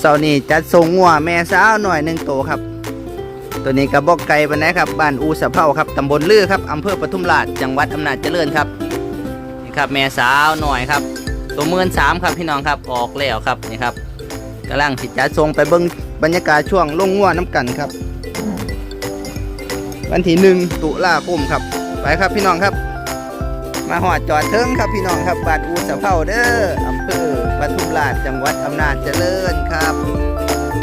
เสาร์นี้จัดทรงงัวแม่สาวหน่อยหนึ่งโตครับ ตัวนี้กระบอกไก่ปานไหนครับบ้านอูสะเภาครับตำบลลือครับอำเภอปทุมราชจังหวัดอำนาจเจริญครับนี่ครับแม่สาวหน่อยครับ ตัวเมือนสามครับพี่น้องครับออกแล้วครับนี่ครับกำลังสิจัดทรงไปเบิ้งบรรยากาศช่วงลงงัวน้ำกันครับ วันที่หนึ่งตุลาคมครับ ไปครับพี่น้องครับ มาหอดจอดเทิงครับพี่น้องครับบ้านอูสะเภาเด้ออำเภอ ปทุมราชจังหวัดอำนาจเจริญครับ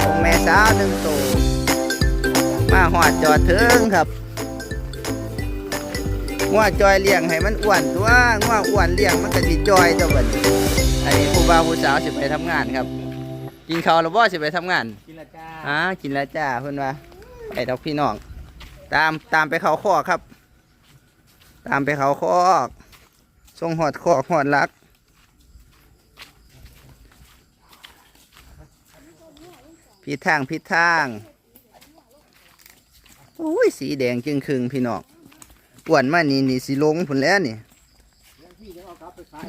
ของแม่สาวหนึ่งโตวมาหอดจอดเทิงครับงัวจอยเลี้ยงให้มันอ้วนตัวงัวอ้วนเลี้ยงมันก็สิจอยตัวเบิดอันนี้ผู้บ่าวผู้สาวสิไปทำงานครับ กินข้าวแล้วบ่สิไปทำงานกินละจ้าอ่ากินแล้วจ้าเพื่อนว่าไอ้ดอกพี่น้องตามตามไปเขาคอกครับ ตามไปเขาคอกทรงหอดคอกหอดลัก พิดทางพิดทางโอ้ยสีแดงจึงคึงพี่น้องอ้วนมานี่นี่สีลงผลแล้วนี่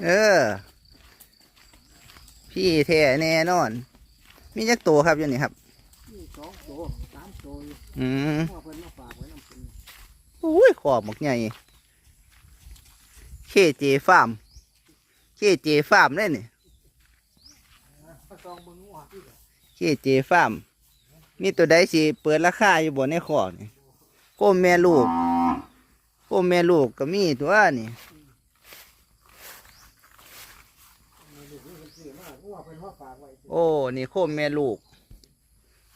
เออ พี่แท้แน่นอน มีจักตัวครับอยู่นี่ครับสองโตสามโตอยู่อืมพ่อเพิ่นมาฝากไว้น้ำกินอุ้ยขอบหมกใหญ่เคเจฟาร์มเคเจฟาร์มได้นี่ก็ซองเบิ่งหัวพี่ เคเจฟาร์มมีตัวใดสิเปิดราคาอยู่บนในขอกนี่โคมแม่ลูกโคมแม่ลูกก็มีตัวนี่ซื้อมาหัวเพิ่นมาฝากไว้โอ้นี่โคมแม่ลูก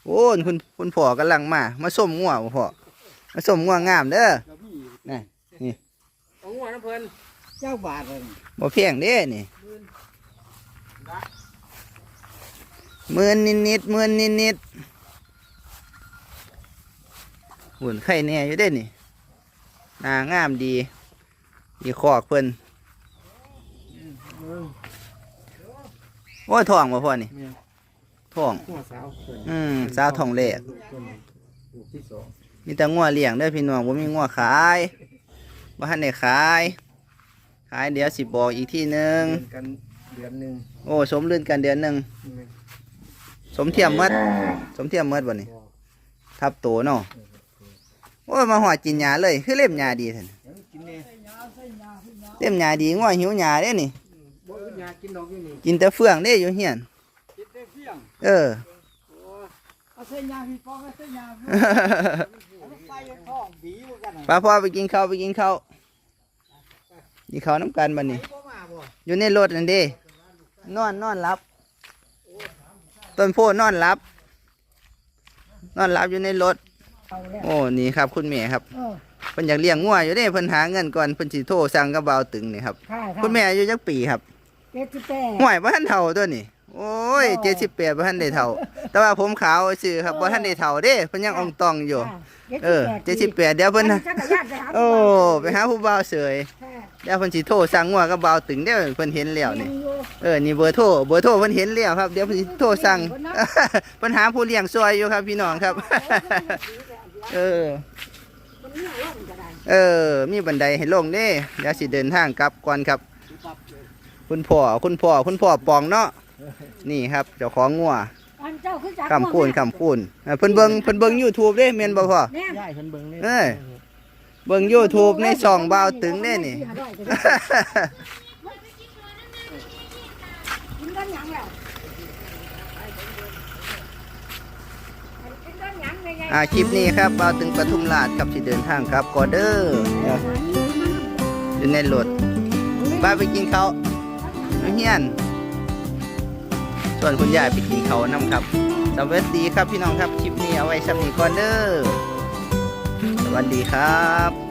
โอ้ยคุณคุณพ่อกำลังมา มาส้มงัวบ่พ่อมาส้มงัวงามเด้อกระบี่นี่นี่เอาหัวน้ำเพิ่นเจ้าบาทเลยบ่เพียงเด้นี่ หมื่นนิดนิดๆหมื่นนิดนิดๆหุ่นไข่แน่อยู่เด้นี่หนางามดีดีคอกเพิ่นโอ้ยทองบ่พ่อนี่เนี่ยทองหัวสาวเพิ่นอืมสาวทองแหลกลูกเพิ่นลูกที่สองมีแต่งัวเลี้ยงเด้อพี่น้องบ่มีงัวขายบ่ทันได้ขาย ขายเดี๋ยวสิบอกอีกทีหนึงเดือนกันเดือนหนึ่งโอ้สมรื่นกันเดือนหนึงนี่ส มเทียมหมดสมเทียมหมดบ่นี่บ่ทับโตเนาะโอ้ยมาหอดกินหญ้าเลยคือเล่มหญ้าดีท่านยังกินเนี่ยเล่มหญ้าดีงัวหิวหญ้าเด้นี่บ่อึดยากินดอกอยู่นี่กินแต่เฟืองเด้อยู่เฮียนกินได้เพียงเออโอ้เอาเส้นยาพี่ปองเอาเส้นยาพี่เอาไปท้องบีบ่กันน่ะป้าพ่อไปกินข้าวไปกินข้าวกินข้าวน้ำกันบัดนี้บ่มาบ่อยู่ในรถนั่นเด้นอนนอนรับ ต้นโพนอนรับ นอนรับอยู่ในรถเอาแล้วโอ้นี่ครับ คุณแม่ครับเออเพิ่นอยากเลี้ยงงัวอยู่เด้เพิ่นหาเงินก่อนเพิ่นสิโทรสั่งกับเบาวตึงนี่ครับค่ะคุณแม่อายุจักปีครับเจ็ดสิบแปดห่วยบ่ทันเฒ่าตัวนี่โอ้ยอ๋อ78บ่ทันได้เฒ่า แต่ว่าผมขาวซื่อครับบ่ทันได้เฒ่าเด้เพิ่นยังอ่องตองอยู่ เออ78เดี๋ยวเพิ่นจักรยานไปหาโอ้ไปหาผู้บ่าวเสยค่ะเดี๋ยวเพิ่นสิโทรสั่งงัวกับเบาวตึงเด้อเพิ่นเห็นแล้วนี่ยังอยู่ เออ นี่เบอร์โทร เบอร์โทรเพิ่นเห็นแล้วครับ เดี๋ยวเพิ่นสิโทรสั่งปัญหาผู้เลี้ยงซอยอยู่ครับพี่น้องครับ เออมันเนี่ยร่มจะได้เออ มีบันไดให้ลงเด้เดี๋ยวสิเดินทางกลับก่อนครับ คุณพ่อ คุณพ่อ คุณพ่อปองเนาะ นี่ครับเจ้าของงัวอันเจ้าคือจักคำคูณคำคูณเออเพิ่นเบิ่งเพิ่นเบิ่ง YouTube เด้แม่นบ่พ่อแน่ย่ายเพิ่นเบิ่งเลยเอ้ยเบิ่ง YouTube ในช่องบ่าวตึงเด้นี่ ยังแล้วอาคลิปนี้ครับบ่าวตึงปทุมราชครับสิเดินทางครับกอเดอร์อยู่ในรถบ้าไปกินเขาวอยู่เฮียน ส่วนคุณยายไปกินเขานํครับสวัสดีครับพี่น้องครับคลิปนี้เอาไว้สำนีก่อเด้อสวัสดีครับ